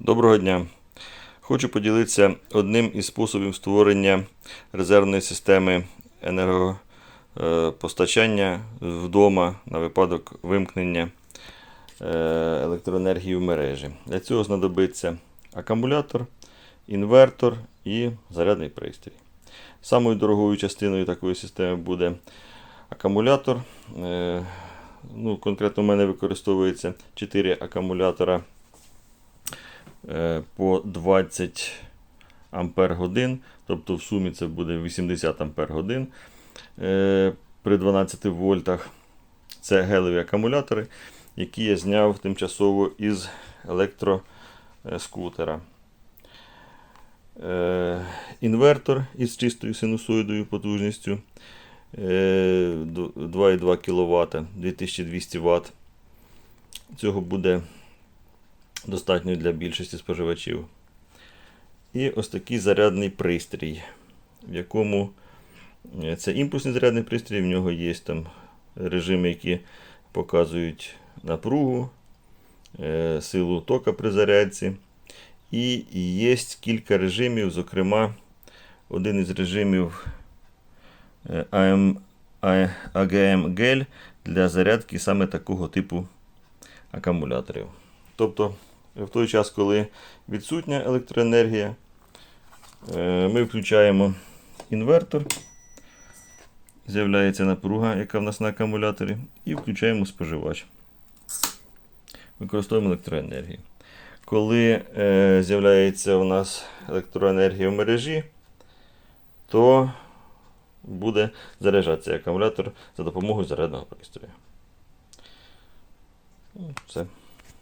Доброго дня! Хочу поділитися одним із способів створення резервної системи енергопостачання вдома на випадок вимкнення е, електроенергії в мережі. Для цього знадобиться акумулятор, інвертор і зарядний пристрій. Самою дорогою частиною такої системи буде акумулятор. Е, Ну, конкретно в мене використовується 4 акумулятора по 20 ампер годин, тобто в сумі це буде 80 ампер годин е, при 12 вольтах. Це гелеві акумулятори, які я зняв тимчасово із електроскутера. Е, Інвертор із чистою синусоїдою потужністю е, 2,2 кВт, 2200 Вт. Цього буде достатньо для більшості споживачів. І ось такий зарядний пристрій, в якому е, це імпульсний зарядний пристрій, в нього є там режими, які показують напругу, е, силу тока при зарядці. І є кілька режимів, зокрема, один із режимів е, AGM GEL для зарядки саме такого типу акумуляторів. Тобто, в той час, коли відсутня електроенергія, е, ми включаємо інвертор, з'являється напруга, яка в нас на акумуляторі, і включаємо споживач. Використовуємо електроенергію. Коли е, з'являється у нас електроенергія в мережі, то буде заряджатися акумулятор за допомогою зарядного пристрою. Ну, Все.